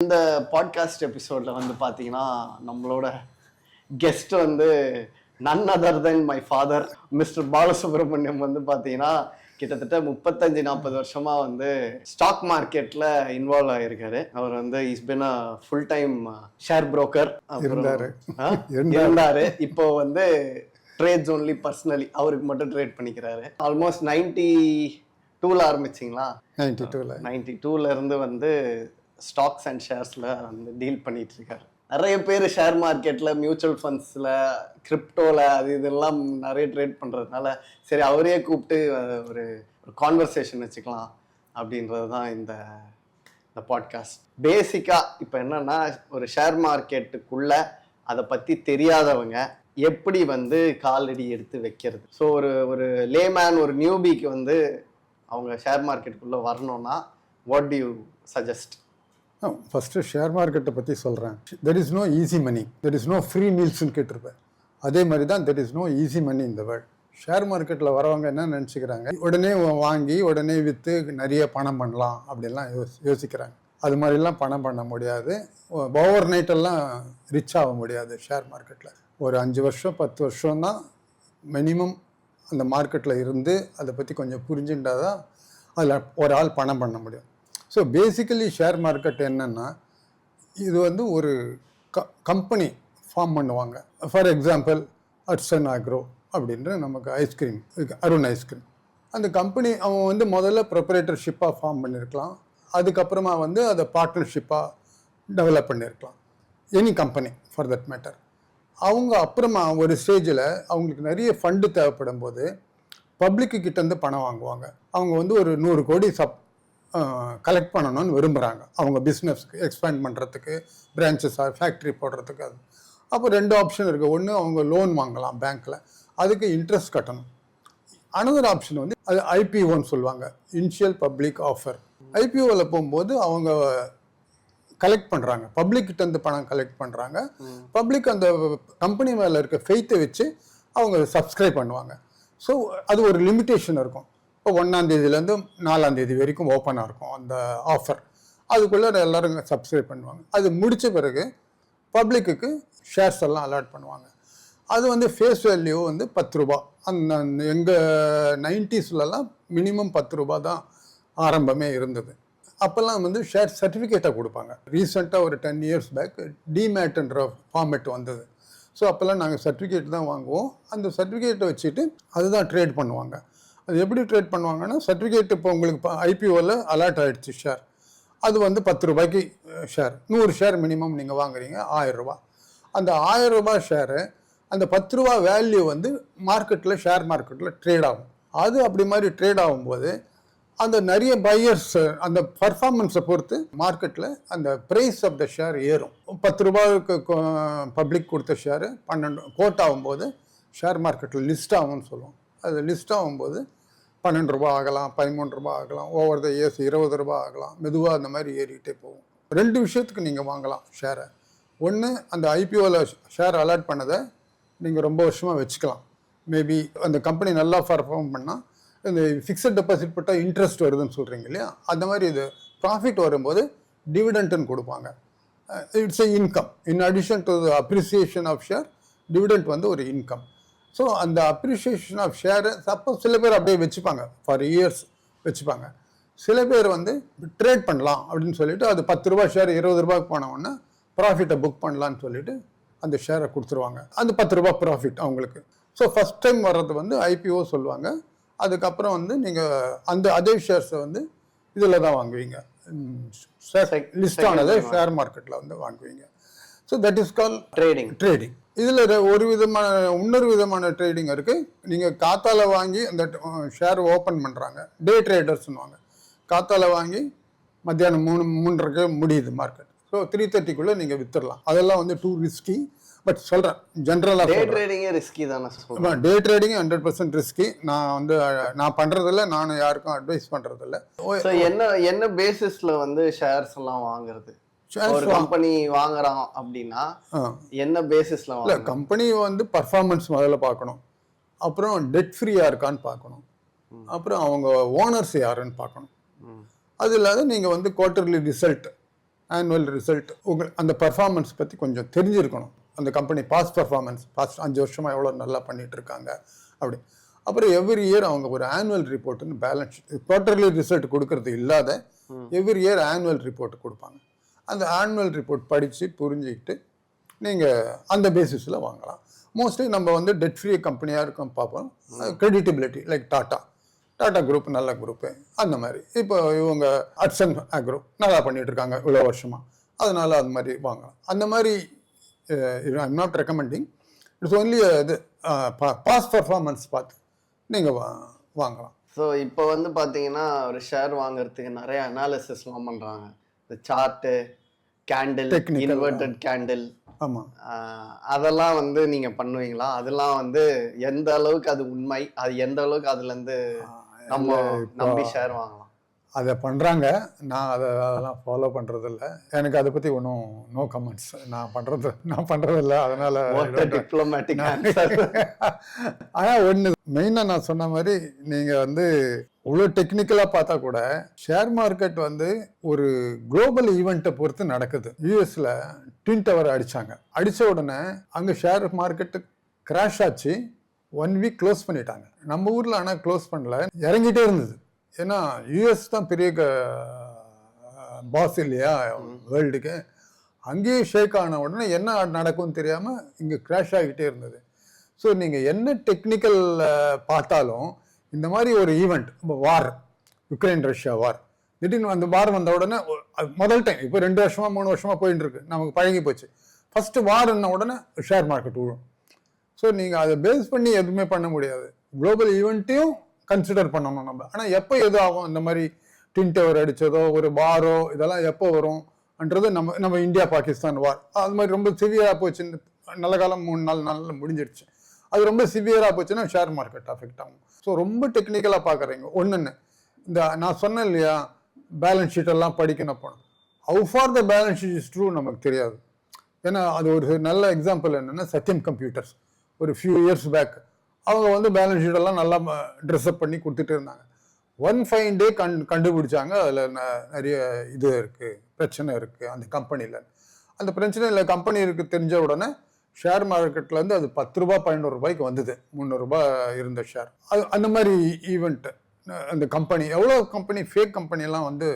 இந்த பாட்காஸ்ட் எபிசோட்ல வந்து பாத்தீங்கன்னா நம்மளோட கெஸ்ட் வந்து none other than my father mister Balasubramaniam வந்து பாத்தீங்கன்னா கிட்டத்தட்ட முப்பத்தஞ்சு நாற்பது வருஷமா வந்து ஸ்டாக் மார்க்கெட்ல இன்வால்வ் ஆயிருக்காரு. அவர் வந்து is been a full time share broker இருந்தாரு. இப்போ வந்து ட்ரேட்ஸ் ஒன்லி பர்சனலி அவருக்கு மட்டும் ட்ரேட் பண்ணிக்கிறாரு. ஆல்மோஸ்ட் நைன்டி டூல ஆரம்பிச்சிங்களா? நைன்டி டூவில் நைன்டி டூல இருந்து வந்து ஸ்டாக்ஸ் அண்ட் ஷேர்ஸில் வந்து டீல் பண்ணிட்டு இருக்காரு நிறைய பேர் ஷேர் மார்க்கெட்டில் மியூச்சுவல் ஃபண்ட்ஸில் கிரிப்டோவில் அது இதெல்லாம் நிறைய ட்ரேட் பண்ணுறதுனால சரி அவரே கூப்பிட்டு ஒரு ஒரு கான்வர்சேஷன் வச்சுக்கலாம் அப்படின்றது தான் இந்த இந்த பாட்காஸ்ட் பேசிக்காக இப்போ என்னென்னா ஒரு ஷேர் மார்க்கெட்டுக்குள்ளே அதை பற்றி தெரியாதவங்க எப்படி வந்து காலடி எடுத்து வைக்கிறது. ஸோ ஒரு ஒரு லேமேன் ஒரு நியூபிக்கு வந்து அவங்க ஷேர் மார்க்கெட்டுக்குள்ளே வரணும்னா what do you suggest first share மார்க்கெட்டை பற்றி சொல்கிறேன் there is no easy money there is no free மீல்ஸ்னு கேட்டிருப்பேன். அதே மாதிரி தான் there is no easy money இந்த வேர்ல்ட் ஷேர் மார்க்கெட்டில் வரவங்க என்ன நினச்சிக்கிறாங்க? உடனே வாங்கி உடனே விற்று நிறைய பணம் பண்ணலாம் அப்படின்லாம் யோசி யோசிக்கிறாங்க. அது மாதிரிலாம் பணம் பண்ண முடியாது. ஓவர் நைட்டெல்லாம் ரிச் ஆக முடியாது ஷேர் மார்க்கெட்டில் ஒரு அஞ்சு வருஷம் பத்து வருஷம் தான் மினிமம் அந்த மார்க்கெட்டில் இருந்து அதை பற்றி கொஞ்சம் புரிஞ்சுட்டா தான் அதில் ஒரு ஆள் பணம் பண்ண முடியும். ஸோ பேசிக்கலி ஷேர் மார்க்கெட் என்னென்னா இது வந்து ஒரு க கம்பெனி ஃபார்ம் பண்ணுவாங்க. ஃபார் எக்ஸாம்பிள் அட்சன் ஆக்ரோ அப்படின்ற நமக்கு ice cream Arun ice cream அந்த கம்பெனி அவன் வந்து முதல்ல ப்ரொப்ரேட்டர்ஷிப்பாக ஃபார்ம் பண்ணியிருக்கலாம் அதுக்கப்புறமா வந்து அதை பார்ட்னர்ஷிப்பாக டெவலப் பண்ணியிருக்கலாம் any company for that matter அவங்க அப்புறமா ஒரு ஸ்டேஜில் அவங்களுக்கு நிறைய ஃபண்டு தேவைப்படும் போது பப்ளிக்கு கிட்டேருந்து பணம் வாங்குவாங்க. அவங்க வந்து ஒரு நூறு கோடி சப் கலெக்ட் பண்ணணும்னு விரும்புகிறாங்க அவங்க பிஸ்னஸ்க்கு எக்ஸ்பேண்ட் பண்ணுறதுக்கு பிரான்ச்சஸ் ஃபேக்ட்ரி போடுறதுக்கு அது. அப்போ ரெண்டு ஆப்ஷன் இருக்குது ஒன்று அவங்க லோன் வாங்கலாம் பேங்க்கில் அதுக்கு இன்ட்ரெஸ்ட் கட்டணும். அனதர் ஆப்ஷன் வந்து அது ஐபிஓன்னு சொல்லுவாங்க. இனிஷியல் பப்ளிக் ஆஃபர் ஐபிஓவில் போகும்போது அவங்க கலெக்ட் பண்ணுறாங்க பப்ளிக் கிட்டேருந்து பணம் கலெக்ட் பண்ணுறாங்க பப்ளிக் அந்த கம்பெனி மேலே இருக்க ஃபெய்த்தை வச்சு அவங்க சப்ஸ்கிரைப் பண்ணுவாங்க. ஸோ அது ஒரு லிமிட்டேஷன் இருக்கும். இப்போ ஒன்றாந்தேதியிலேருந்து நாலாந்தேதி வரைக்கும் ஓப்பனாக இருக்கும் அந்த ஆஃபர் அதுக்குள்ளே எல்லாரும் சப்ஸ்கிரைப் பண்ணுவாங்க. அது முடித்த பிறகு பப்ளிக்குக்கு ஷேர்ஸ் எல்லாம் அலாட் பண்ணுவாங்க. அது வந்து ஃபேஸ் வேல்யூ வந்து பத்து ரூபா. அந்த எங்கள் நைன்டிஸ்லலாம் மினிமம் பத்து ரூபா தான் ஆரம்பமே இருந்தது. அப்போல்லாம் வந்து ஷேர் சர்டிஃபிகேட்டை கொடுப்பாங்க. ரீசெண்டாக ஒரு டென் இயர்ஸ் பேக் டிமேட்ன்ற ஃபார்மேட் வந்தது. ஸோ அப்போல்லாம் நாங்கள் சர்டிஃபிகேட் தான் வாங்குவோம். அந்த சர்டிஃபிகேட்டை வச்சுட்டு அதுதான் ட்ரேட் பண்ணுவாங்க. அது எப்படி ட்ரேட் பண்ணுவாங்கன்னா சர்டிஃபிகேட் இப்போ உங்களுக்கு ஐபிஓவில் அலாட் ஆகிடுச்சு ஷேர் அது வந்து பத்து ரூபாய்க்கு ஷேர் நூறு ஷேர் மினிமம் நீங்கள் வாங்குறீங்க ஆயிரம் ரூபாய் அந்த ஆயிரம் ரூபாய் ஷேரு அந்த பத்து ரூபா வேல்யூ வந்து மார்க்கெட்டில் ஷேர் மார்க்கெட்டில் ட்ரேட் ஆகும். அது அப்படி மாதிரி ட்ரேட் ஆகும்போது அந்த நிறைய பையர்ஸ் அந்த பர்ஃபார்மன்ஸை பொறுத்து மார்க்கெட்டில் அந்த ப்ரைஸ் ஆஃப் த ஷேர் ஏறும். பத்து ரூபாய்க்கு பப்ளிக் கொடுத்த ஷேரு பன்னெண்டு கோட் ஆகும்போது ஷேர் மார்க்கெட்டில் லிஸ்ட் ஆகும்னு சொல்லுவோம். அது லிஸ்ட் ஆகும்போது பன்னெண்டு ரூபா ஆகலாம் பதிமூணு ரூபா ஆகலாம் ஓவர் த இயர்ஸ் இருபது ரூபா ஆகலாம் மெதுவாக அந்த மாதிரி ஏறிக்கிட்டே போகும். ரெண்டு விஷயத்துக்கு நீங்கள் வாங்கலாம் ஷேரை ஒன்று அந்த ஐபிஓவில் ஷேர் அலாட் பண்ணதை நீங்கள் ரொம்ப வருஷமாக வச்சுக்கலாம். மேபி அந்த கம்பெனி நல்லா பர்ஃபார்ம் பண்ணால் இந்த ஃபிக்ஸட் டெபாசிட் போட்டால் இன்ட்ரெஸ்ட் வருதுன்னு சொல்கிறீங்க இல்லையா? அந்த மாதிரி இது ப்ராஃபிட் வரும்போது டிவிடெண்ட்டுன்னு கொடுப்பாங்க. It's a income in addition to the appreciation of share dividend வந்து ஒரு இன்கம் ஸோ அந்த அப்ரிசியேஷன் ஆஃப் ஷேரை சப்போஸ் சில பேர் அப்படியே வச்சுப்பாங்க. ஃபார் இயர்ஸ் வச்சுப்பாங்க. சில பேர் வந்து ட்ரேட் பண்ணலாம் அப்படின்னு சொல்லிட்டு அது பத்து ரூபா ஷேர் இருபது ரூபாய்க்கு போன உடனே ப்ராஃபிட்டை புக் பண்ணலான்னு சொல்லிட்டு அந்த ஷேரை கொடுத்துருவாங்க. அந்த பத்து ரூபா ப்ராஃபிட் அவங்களுக்கு. ஸோ ஃபஸ்ட் டைம் வர்றது வந்து ஐபிஓ சொல்லுவாங்க. அதுக்கப்புறம் வந்து நீங்கள் அந்த அதே ஷேர்ஸை வந்து இதில் தான் வாங்குவீங்க. லிஸ்ட் ஆனதை ஷேர் மார்க்கெட்டில் வந்து வாங்குவீங்க. So that is call trading trading இதில் ஒரு விதமான இன்னொரு விதமான ட்ரேடிங் இருக்குது நீங்கள் காத்தால வாங்கி அந்த ஷேர் ஓப்பன் பண்ணுறாங்க டே ட்ரேடர்ஸ்னுவாங்க காத்தால வாங்கி மத்தியானம் மூணு மூன்றரைக்கு முடியுது மார்க்கெட் ஸோ த்ரீ தேர்ட்டிக்குள்ளே நீங்கள் வித்துடலாம் அதெல்லாம் வந்து டூ ரிஸ்கி பட் சொல்கிறேன் ஜென்ரலாக டே ட்ரேடிங்கே ரிஸ்கி தானே சொல்றேன். Day trading hundred percent risky நான் வந்து நான் பண்ணுறதில்ல நான் யாருக்கும் அட்வைஸ் பண்ணுறதில்ல ஸோ என்ன என்ன பேசிஸ்ல வந்து ஷேர்ஸ் எல்லாம் வாங்குறது? ஒரு கம்பெனி வாங்குறான் அப்படின்னா என்ன பேசிஸ்ல இல்லை கம்பெனி வந்து பர்ஃபார்மன்ஸ் முதல்ல பார்க்கணும். அப்புறம் டெட் ஃப்ரீயாக இருக்கான்னு பார்க்கணும். அப்புறம் அவங்க ஓனர்ஸ் யாருன்னு பார்க்கணும். அது இல்லாத நீங்கள் வந்து குவார்ட்டர்லி ரிசல்ட் ஆனுவல் ரிசல்ட் உங்கள் அந்த பர்ஃபார்மன்ஸ் பற்றி கொஞ்சம் தெரிஞ்சிருக்கணும். அந்த கம்பெனி பாஸ்ட் பர்ஃபார்மன்ஸ் பாஸ்ட் அஞ்சு வருஷமாக எவ்வளோ நல்லா பண்ணிட்டு இருக்காங்க அப்படி. அப்புறம் எவ்ரி இயர் அவங்க ஒரு ஆனுவல் ரிப்போர்ட்னு பேலன்ஸ் குவார்டர்லி ரிசல்ட் கொடுக்கறது இல்லாத எவ்ரி இயர் ஆனுவல் ரிப்போர்ட் கொடுப்பாங்க. அந்த ஆனுவல் ரிப்போர்ட் படித்து புரிஞ்சுக்கிட்டு நீங்கள் அந்த பேசிஸில் வாங்கலாம். மோஸ்ட்லி நம்ம வந்து டெட் ஃப்ரீ கம்பெனியாக இருக்கும் பார்ப்போம். Credibility like Tata Tata group நல்ல குரூப்பு அந்த மாதிரி. இப்போ இவங்க அட்சன் அக்ரோ நல்லா பண்ணிட்டு இருக்காங்க இவ்வளோ வருஷமாக அதனால அது மாதிரி வாங்கலாம். அந்த மாதிரி I'm not recommending it's only இது பாஸ் பர்ஃபார்மன்ஸ் பார்த்து நீங்கள் வா வாங்கலாம். ஸோ இப்போ வந்து பார்த்தீங்கன்னா ஒரு ஷேர் வாங்குறதுக்கு நிறைய அனாலிசிஸ்லாம் பண்ணுறாங்க இந்த சார்ட்டு கேண்டில் இன்வெர்டட் கேண்டில் ஆமாம் அதெல்லாம் வந்து நீங்க பண்ணுவீங்களா? அதெல்லாம் வந்து எந்த அளவுக்கு அது உண்மை? அது எந்த அளவுக்கு அதுல இருந்து நம்ம நம்பி ஷேர் வாங்கலாம்? அதை பண்ணுறாங்க நான் அதை அதெல்லாம் ஃபாலோ பண்ணுறதில்ல எனக்கு அதை பற்றி ஒன்றும் நோ கமெண்ட்ஸ் நான் பண்ணுறது நான் பண்ணுறதில்ல அதனால் டிப்ளமேட்டிக் ஆனால் ஒன்று மெயினாக நான் சொன்ன மாதிரி நீங்கள் வந்து இவ்வளோ டெக்னிக்கலாக பார்த்தா கூட ஷேர் மார்க்கெட் வந்து ஒரு குளோபல் ஈவெண்ட்டை பொறுத்து நடக்குது. யூஎஸில் ட்வின் டவர் அடித்தாங்க அடித்த உடனே அங்கே ஷேர் மார்க்கெட்டு கிராஷ் ஆச்சு. ஒன் வீக் க்ளோஸ் பண்ணிட்டாங்க. நம்ம ஊரில் ஆனால் க்ளோஸ் பண்ணல. இறங்கிட்டே இருந்தது. ஏன்னா யூஎஸ் தான் பெரிய பாஸ் இல்லையா? வேர்ல்டுக்கு அங்கேயே ஷேக் ஆன உடனே என்ன நடக்கும்னு தெரியாமல் இங்கே கிராஷ் ஆகிட்டே இருந்தது. ஸோ நீங்கள் என்ன டெக்னிக்கல் பார்த்தாலும் இந்த மாதிரி ஒரு event war Ukraine Russia war திடீர்னு அந்த வார் வந்த உடனே முதல் டைம் இப்போ ரெண்டு வருஷமா மூணு வருஷமா போயிட்டு இருக்கு நமக்கு பழகி போச்சு. ஃபர்ஸ்ட் வார்ன்ன உடனே ஷேர் மார்க்கெட் விழும் ஸோ நீங்கள் அதை பேஸ் பண்ணி எதுவுமே பண்ண முடியாது. குளோபல் ஈவெண்ட்டையும் கன்சிடர் பண்ணணும் நம்ம. ஆனால் எப்போ எது ஆகும்? இந்த மாதிரி டின் டவர் அடித்ததோ ஒரு வாரோ இதெல்லாம் எப்போ வரும்ன்றது நம்ம நம்ம இந்தியா பாகிஸ்தான் வார் அது மாதிரி ரொம்ப சிவியராக போச்சு. நல்ல காலம் மூணு நாள் நாளில் முடிஞ்சிடுச்சு அது ரொம்ப சிவியராக போச்சுன்னா ஷேர் மார்க்கெட் அஃபெக்ட் ஆகும். ஸோ ரொம்ப டெக்னிக்கலாக பார்க்குறீங்க ஒன்றுன்னு இந்த நான் சொன்னேன் இல்லையா பேலன்ஸ் ஷீட்டெல்லாம் படிக்கணும் போனோம் how far the balance sheet is true நமக்கு தெரியாது. ஏன்னா அது ஒரு நல்ல எக்ஸாம்பிள் என்னென்னா சத்யம் கம்ப்யூட்டர்ஸ் ஒரு ஃபியூ இயர்ஸ் பேக் அவங்க வந்து பேலன்ஸ் ஷீட்டெல்லாம் நல்லா ட்ரெஸ்அப் பண்ணி கொடுத்துட்டு இருந்தாங்க. ஒன் ஃபைன் டே கண் கண்டுபிடிச்சாங்க. அதில் நிறைய இது இருக்குது பிரச்சனை இருக்குது அந்த கம்பெனியில் அந்த பிரச்சனை இல்லை கம்பெனி இருக்குது தெரிஞ்ச உடனே ஷேர் மார்க்கெட்லேருந்து அது பத்து ரூபா பதினோரு ரூபாய்க்கு வந்தது. முந்நூறுரூபா இருந்த ஷேர் அது அந்த மாதிரி ஈவெண்ட்டு அந்த கம்பெனி எவ்வளோ கம்பெனி ஃபேக் கம்பெனிலாம் வந்து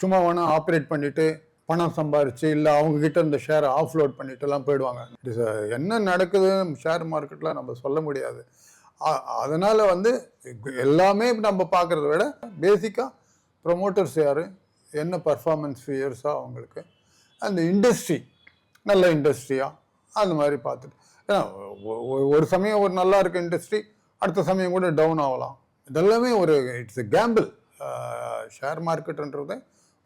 சும்மா வேணால் ஆப்ரேட் பண்ணிவிட்டு பணம் சம்பாரிச்சு இல்லை அவங்கக்கிட்ட இந்த ஷேரை ஆஃப்லோட் பண்ணிட்டுலாம் போயிடுவாங்க. என்ன நடக்குது ஷேர் மார்க்கெட்டில் நம்ம சொல்ல முடியாது. அதனால் வந்து எல்லாமே நம்ம பார்க்குறத விட பேசிக்காக ப்ரொமோட்டர்ஸ் யார் என்ன பர்ஃபார்மன்ஸ் ஃபியர்ஸாக அவங்களுக்கு அந்த இண்டஸ்ட்ரி நல்ல இண்டஸ்ட்ரியாக அந்த மாதிரி பார்த்துட்டு. ஏன்னா ஒரு சமயம் ஒரு நல்லா இருக்க இண்டஸ்ட்ரி அடுத்த சமயம் கூட டவுன் ஆகலாம். இதெல்லாமே ஒரு இட்ஸ் எ கேம்பிள் ஷேர் மார்க்கெட்டுன்றது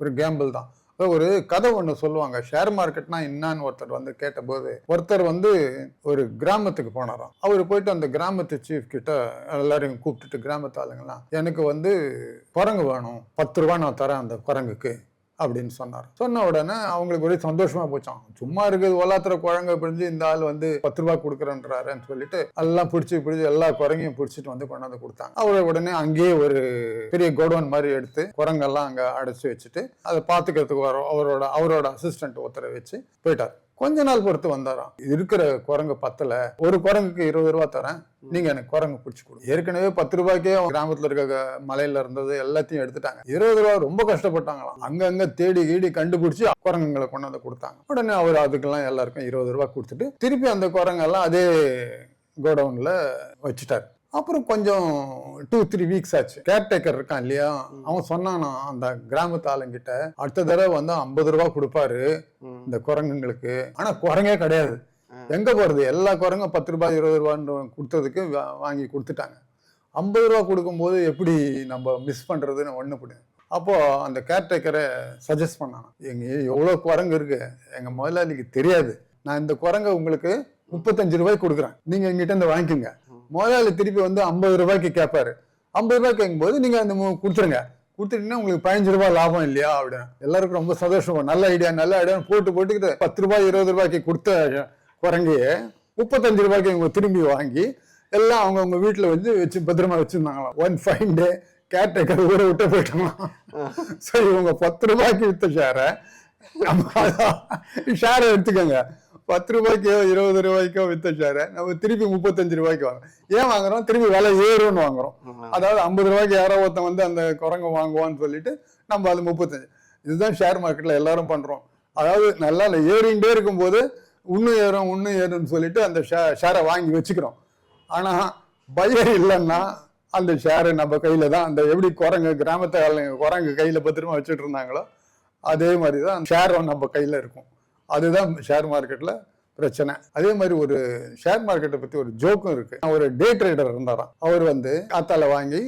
ஒரு கேம்பிள் தான். ஒரு கதை ஒன்று சொல்லுவாங்க. ஷேர் மார்க்கெட்னா என்னான்னு ஒருத்தர் வந்து கேட்டபோது ஒருத்தர் வந்து ஒரு கிராமத்துக்கு போனாராம். அவர் போயிட்டு அந்த கிராமத்து சீஃப் கிட்ட எல்லாரையும் கூப்பிட்டுட்டு கிராமத்து ஆளுங்கலாம் எனக்கு வந்து குரங்கு வேணும். பத்து ரூபா நான் தரேன் அந்த குரங்குக்கு. அப்படின்னு சொன்னார். சொன்ன உடனே அவங்களுக்கு ஒரே சந்தோஷமா போச்சான் சும்மா இருக்குது ஒல்லாத்துற குழங்க பிடிஞ்சு இந்த ஆள் வந்து பத்து ரூபாய் கொடுக்குறேன்றாருன்னு சொல்லிட்டு எல்லாம் பிடிச்சி பிடிச்சி எல்லா குரங்கையும் பிடிச்சிட்டு வந்து கொண்டாந்து கொடுத்தாங்க. அவரை உடனே அங்கேயே ஒரு பெரிய கோடவுன் மாதிரி எடுத்து குரங்கெல்லாம் அங்கே அடைச்சி வச்சுட்டு அதை பார்த்துக்கிறதுக்கு வரோம் அவரோட அவரோட அசிஸ்டன்ட் ஒருத்தரை வச்சு போயிட்டார். கொஞ்ச நாள் பொறுத்து வந்தாராம். இருக்கிற குரங்கு பத்தல. ஒரு குரங்குக்கு இருபது ரூபா தரேன். நீங்க எனக்கு குரங்கு பிடிச்சி கொடு ஏற்கனவே பத்து ரூபாய்க்கே கிராமத்துல இருக்க மலையில இருந்தது எல்லாத்தையும் எடுத்துட்டாங்க. இருபது ரூபா ரொம்ப கஷ்டப்பட்டாங்களாம். அங்கங்க தேடி கீடி கண்டுபிடிச்சு குரங்குங்களை கொண்டாந்து கொடுத்தாங்க. உடனே அவர் அதுக்கெல்லாம் எல்லாருக்கும் இருபது ரூபா கொடுத்துட்டு திருப்பி அந்த குரங்கெல்லாம் அதே கோடவுன்ல வச்சுட்டாரு. அப்புறம் கொஞ்சம் டூ த்ரீ வீக்ஸ் ஆச்சு. கேர்டேக்கர் இருக்கான் இல்லையா? அவன் சொன்னானா அந்த கிராமத்து ஆளுங்கிட்ட அடுத்த தடவை வந்து ஐம்பது ரூபா கொடுப்பாரு. இந்த குரங்குங்களுக்கு. ஆனா குரங்கே கிடையாது. எங்க போறது? எல்லா குரங்கும் பத்து ரூபாய் இருபது ரூபான்னு கொடுத்ததுக்கு வாங்கி கொடுத்துட்டாங்க. ஐம்பது ரூபா கொடுக்கும்போது எப்படி நம்ம மிஸ் பண்றதுன்னு ஒண்ணு புரியும் அப்போ அந்த கேர்டேக்கரை சஜஸ்ட் பண்ணான் எங்க எவ்வளோ குரங்கு இருக்கு? எங்க முதலாளிக்கு தெரியாது. நான் இந்த குரங்கை உங்களுக்கு முப்பத்தஞ்சு ரூபாய்க்கு கொடுக்குறேன். நீங்க எங்கிட்ட இருந்து வாங்கிக்கோங்க. முதலாளி திருப்பி வந்து ஐம்பது ரூபாய்க்கு கேட்பாரு ஐம்பது ரூபாய்க்கு கேட்கும்போது நீங்க அந்த கொடுத்துருங்க. கொடுத்துட்டீங்கன்னா உங்களுக்கு பதினஞ்சு ரூபாய் லாபம் இல்லையா அப்படின்னு. எல்லாருக்கும் ரொம்ப சந்தோஷம். நல்ல ஐடியா நல்ல ஐடியான்னு போட்டு போட்டுக்கிட்டு பத்து ரூபாய் இருபது ரூபாய்க்கு கொடுத்த குரங்கையே முப்பத்தஞ்சு ரூபாய்க்கு இவங்க திரும்பி வாங்கி எல்லாம் அவங்க அவங்க வீட்டில் வந்து வச்சு பத்திரமா வச்சுருந்தாங்களாம். ஒன் ஃபைன் டே கேர்டேக்கர் ஊரை விட்டு போயிட்டாங்களாம். சரி இவங்க பத்து ரூபாய்க்கு விற்ற ஷேரை ஷேரை எடுத்துக்கோங்க. பத்து ரூபாய்க்கோ இருபது ரூபாய்க்கோ வித்த ஷேரை நம்ம திருப்பி முப்பத்தஞ்சு ரூபாய்க்கு வாங்குறோம். ஏன் வாங்குறோம்? திருப்பி விலை ஏறும்னு வாங்குறோம். அதாவது ஐம்பது ரூபாய்க்கு யாரோ ஒருத்தன் வந்து அந்த குரங்கு வாங்குவான்னு சொல்லிட்டு நம்ம அது முப்பத்தஞ்சு. இதுதான் ஷேர் மார்க்கெட்ல எல்லாரும் பண்றோம். அதாவது நல்லா இல்லை ஏறிண்டே இருக்கும்போது இன்னும் ஏறும் இன்னும் ஏறும்னு சொல்லிட்டு அந்த ஷே ஷேரை வாங்கி வச்சுக்கிறோம். ஆனா பையர் இல்லைன்னா அந்த ஷேரு நம்ம கையில தான் அந்த எப்படி குரங்கு கிராமத்து குரங்கு கையில பத்திரமா வச்சுட்டு இருந்தாங்களோ அதே மாதிரி தான் ஷேரும் நம்ம கையில இருக்கும். அதுதான் ஷேர் மார்க்கெட்டில் பிரச்சனை. அதே மாதிரி ஒரு ஷேர் மார்க்கெட்டை பற்றி ஒரு ஜோக்கும் இருக்கு. ஒரு டே ட்ரேடர் இருந்தாராம். அவர் வந்து காத்தால வாங்கி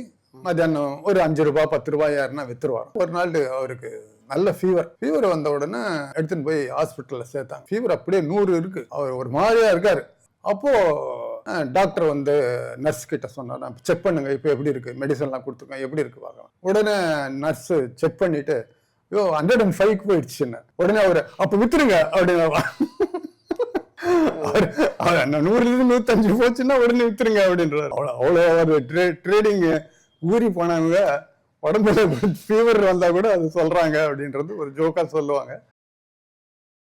மத்தியானம் ஒரு அஞ்சு ரூபா பத்து ரூபாய் யாருன்னா வித்துருவார் ஒரு நாள் அவருக்கு நல்ல ஃபீவர் ஃபீவர் வந்த உடனே எடுத்துன்னு போய் ஹாஸ்பிட்டலில் சேர்த்தாங்க. ஃபீவர் அப்படியே நூறு இருக்கு. அவர் ஒரு மாதிரியா இருக்காரு. அப்போ டாக்டர் வந்து நர்ஸ் கிட்ட சொன்னார் செக் பண்ணுங்க. இப்போ எப்படி இருக்கு? மெடிசன்லாம் கொடுத்துருக்கோம். எப்படி இருக்கு? பார்க்கலாம் உடனே நர்ஸ் செக் பண்ணிட்டு யோ ஹண்ட்ரட் அண்ட் ஃபைவ் போயிடுச்சுன்னு உடனே அவர் அப்போ வித்துருங்க அப்படின்னு அவர். அவர் நூறுல இருந்து நூத்தஞ்சு போச்சுன்னா உடனே வித்துருங்க அப்படின்றாரு. அவ்வளோ அவ்வளோ ஒரு ட்ரே ட்ரேடிங் ஊறி போனவங்க உடம்புல ஃபீவர் வந்தா கூட அது சொல்றாங்க அப்படின்றது ஒரு ஜோக்கா சொல்லுவாங்க.